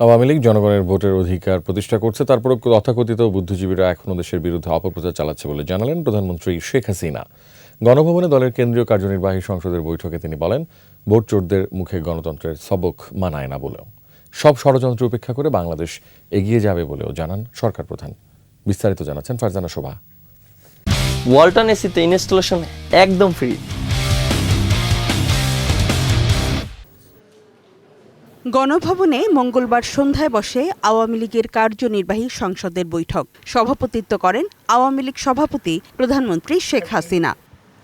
আওয়ামী লীগ জনগণের ভোটের অধিকার প্রতিষ্ঠা করছে তারপরও তথাকথিত বুদ্ধিজীবীরা এখনও দেশের বিরুদ্ধে অপপ্রচার চালাচ্ছে বলে জানালেন প্রধানমন্ত্রী শেখ হাসিনা। গণভবনে দলের কেন্দ্রীয় কার্যনির্বাহী সংসদের বৈঠকে তিনি বলেন, ভোট চোরদের মুখে গণতন্ত্রের সবক মানায় না বলেও। সব ষড়যন্ত্র উপেক্ষা করে বাংলাদেশ এগিয়ে যাবে বলেও জানান সরকার প্রধান। বিস্তারিত জানাচ্ছেন ফারজানা শোভা। ওয়ালটন এসিতে ইনস্টলেশন একদম ফ্রি। গণভবনে মঙ্গলবার সন্ধ্যায় বসে আওয়ামী লীগের কার্যনির্বাহী সংসদের বৈঠক। সভাপতিত্ব করেন আওয়ামী লীগ সভাপতি প্রধানমন্ত্রী শেখ হাসিনা।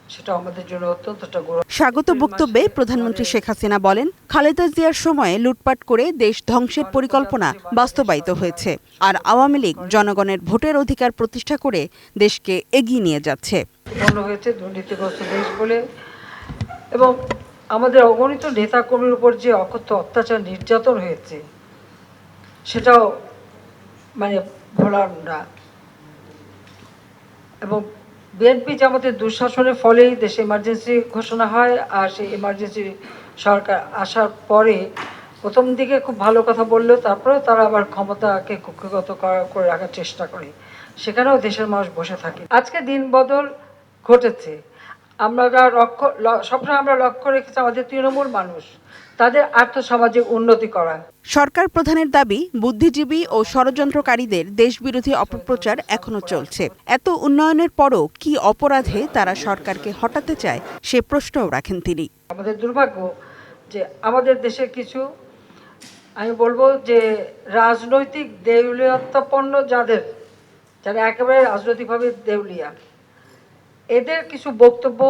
সেটা আমাদের জন্য অত্যন্ত স্বাগত বক্তব্যে প্রধানমন্ত্রী শেখ হাসিনা বলেন খালেদা জিয়ার সময়ে লুটপাট করে দেশ ধ্বংসের পরিকল্পনা বাস্তবায়িত হয়েছে আর আওয়ামী লীগ জনগণের ভোটের অধিকার প্রতিষ্ঠা করে দেশকে এগিয়ে নিয়ে যাচ্ছে। হয়েছে দুর্নীতিগ্রস্ত দেশ বলে এবং আমাদের অগণিত নেতাকর্মীর উপর যে অকথ্য অত্যাচার নির্যাতন হয়েছে, সেটাও মানে ভোলার না। এবং বিএনপি জামাতের দুঃশাসনের ফলেই দেশে এমার্জেন্সি ঘোষণা হয় আর সেই এমার্জেন্সি সরকার আসার পরে প্রথম দিকে খুব ভালো কথা বললেও তারপরে তারা আবার ক্ষমতাকে কুক্ষিগত করা- রাখার চেষ্টা করে। সেখানেও দেশের মানুষ বসে থাকে। আজকে দিন বদল ঘটেছে। আমরা লক্ষ্য সবসময় আমরা লক্ষ্য রেখেছি আমাদের তৃণমূল মানুষ তাদের আর্থসামাজিক উন্নতি করা। সরকার প্রধানের দাবি বুদ্ধিজীবী ও ষড়যন্ত্রকারীদের দেশবিরোধী অপপ্রচার এখনও চলছে। এত উন্নয়নের পরও কি অপরাধে তারা সরকারকে হটাতে চায় সে প্রশ্নও রাখেন তিনি। আমাদের দুর্ভাগ্য যে আমাদের দেশের কিছু আমি বলব যে রাজনৈতিক দেউলিয়াত্মাপন্ন যাদের যারা একেবারে রাজনৈতিকভাবে দেউলিয়া এদের কিছু বক্তব্য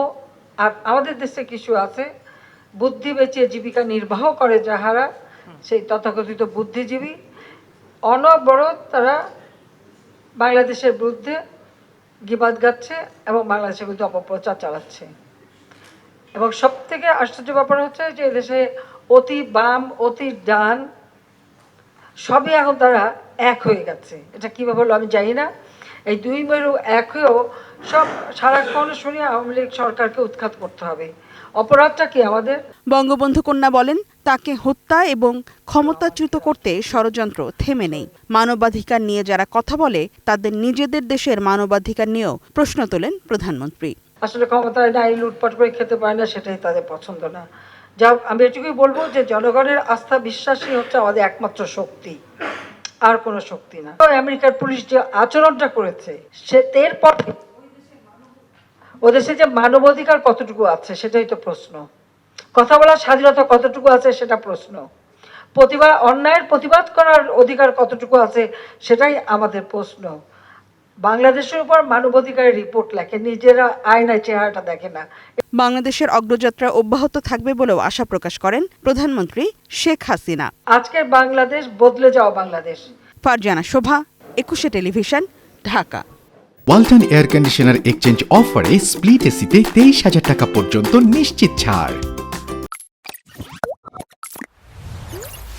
আর আমাদের দেশে কিছু আছে। বুদ্ধি বেঁচে জীবিকা নির্বাহ করে যাহারা, সেই তথাকথিত বুদ্ধিজীবী। অনবরত তারা বাংলাদেশের বিরুদ্ধে গিবাদ গাচ্ছে এবং বাংলাদেশের বিরুদ্ধে অপপ্রচার চালাচ্ছে। এবং সব থেকে আশ্চর্য ব্যাপার হচ্ছে যে দেশে অতি বাম, অতি ডান, সবই এখন তারা এক হয়ে গেছে। এটা কীভাবে হলো আমি জানি না। এই দুই মেরু এক হয়েও সব সারাক্ষণ শুনি আওয়ামী লীগ সরকারকে উৎখাত করতে হবে। অপরাধটা কি আমাদের? বঙ্গবন্ধু কন্যা বলেন তাকে হত্যা এবং ক্ষমতাচ্যুত করতে ষড়যন্ত্র থেমে নেই। মানবাধিকার নিয়ে যারা কথা বলে তাদের নিজেদের দেশের মানবাধিকার নিয়েও প্রশ্ন তোলেন প্রধানমন্ত্রী। আসলে ক্ষমতায় নাই লুটপাট করে খেতে পারে না সেটাই তাদের পছন্দ না। যা আমি এটুকুই বলব যে জনগণের আস্থা বিশ্বাসই হচ্ছে আমাদের একমাত্র শক্তি। আর কোনো শক্তি না। আমেরিকার পুলিশ যে আচরণটা করেছে, সে এরপর দেশে যে মানবাধিকার কতটুকু আছে সেটাই তো প্রশ্ন। কথা বলার স্বাধীনতা কতটুকু আছে সেটা প্রশ্ন। প্রতিবাদ অন্যায়ের প্রতিবাদ করার অধিকার কতটুকু আছে সেটাই আমাদের প্রশ্ন। বাংলাদেশের উপর মানবাধিকারের রিপোর্ট লেখে নিজেরা আয়নায় চেহারাটা দেখে না। বাংলাদেশের অগ্রযাত্রা অব্যাহত থাকবে বলেও আশা প্রকাশ করেন প্রধানমন্ত্রী শেখ হাসিনা। আজকের বাংলাদেশ বদলে যাওয়া Bangladesh. Farzana Shobha Ekushey television Dhaka. Walton air conditioner exchange অফারে স্প্লিট এসিতে তেইশ হাজার টাকা পর্যন্ত নিশ্চিত ছাড়।